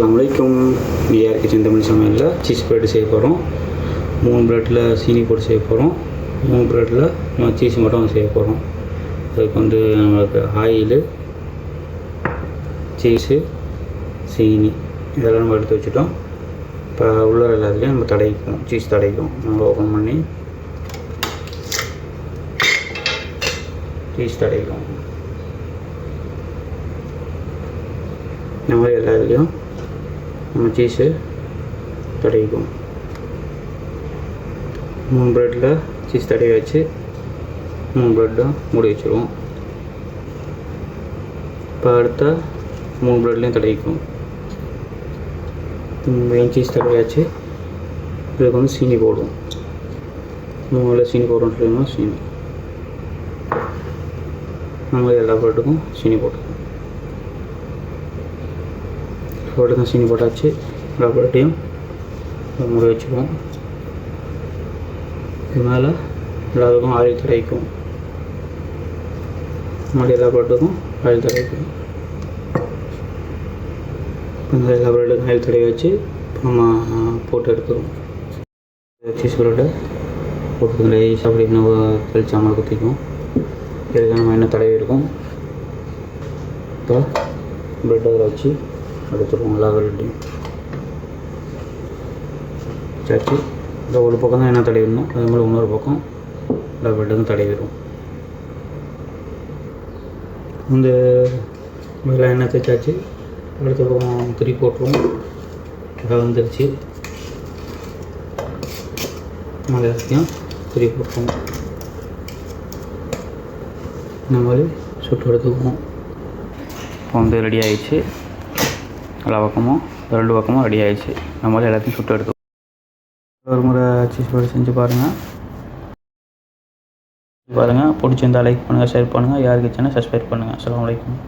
அஸ்லாம் வலைக்கும் PR kitchen Tamil சமையலில்? சீஸ் பிரெட் செய்ய போகிறோம் மூணு பிரெட்டில் சீனி போட்டு செய்ய போகிறோம் மூணு பிரெட்டில் நம்ம சீஸ் மட்டும் செய்ய போகிறோம் அதுக்கு வந்து நம்மளுக்கு ஆயிலு சீஸு சீனி இதெல்லாம் நம்ம எடுத்து வச்சுட்டோம். இப்போ உள்ள எல்லாத்துலேயும் நம்ம தடைக்கும் சீஸ் தடைக்கும் நம்ம ஓப்பன் பண்ணி சீஸ் தடைக்கும் இந்த மாதிரி எல்லா இதுலேயும் சீஸு தடவிக்கும் மூணு ப்ரெட்டில் சீஸ் தடவி வச்சு மூணு ப்ரெட்டும் மூடி வச்சுருவோம். இப்போ அடுத்த மூணு ப்ரெட்லேயும் தடவிக்கும் மெயின் சீஸ் தடவியாச்சு இதுக்கு வந்து சீனி போடுவோம். மூணில் சீனி போடுறோம்னு சொல்லியிருந்தோம் சீனி. நம்ம எல்லா ப்ரெட்டுக்கும் சீனி போட்டுக்கோம் போட்டு சீனி போட்டாச்சு. எல்லா ப்ரெட்டையும் மூடி வச்சுக்குவோம். இது மேலே எல்லாத்துக்கும் ஆயில் தடைக்கும் மறுபடியும் எல்லா ப்ரெட்டுக்கும் ஆயில் தடைக்கும் இந்த எல்லா ப்ரெட்டுக்கும் ஆயில் தடவை வச்சு இப்போ நம்ம போட்டு எடுத்துருவோம் சீஸ் ப்ரெட்டை போட்டு லேஸ் அப்படி நம்ம அமல் குத்திக்கும் இதுக்கு நம்ம என்ன தடவி இருக்கும் இப்போ ப்ரெட் அதில் வச்சு எடுத்துருவோம் எல்லா ப்ரெட்டையும் இந்த ஒரு பக்கம் தான் எண்ணெய் தடவிடணும் அதே மாதிரி இன்னொரு பக்கம் எல்லா ப்ரெட்டுக்கும் தடவிடுவோம் இந்த மேலே எண்ணெய் தேய்ச்சாச்சு அடுத்த பக்கம் திரி போட்டுருவோம் அதை வந்துருச்சு. மேலே எல்லாத்தையும் திருப்பி போட்டுருவோம் இந்த மாதிரி சுட்டு எடுத்துக்குவோம். இப்போ வந்து ரெடி ஆயிடுச்சு. எல்லா பக்கமும் ரெண்டு பக்கமும் ரெடி ஆகிடுச்சு நம்ம எல்லாத்தையும் சுட்டு எடுத்துக்கோ ஒரு முறை சீஸ் பர்கர் செஞ்சு பாருங்கள் பாருங்கள் பிடிச்சிருந்தா லைக் பண்ணுங்கள் ஷேர் பண்ணுங்கள் யாருக்கு சேனல் சப்ஸ்கிரைப் பண்ணுங்கள் அஸ்ஸலாமு வலைக்கம்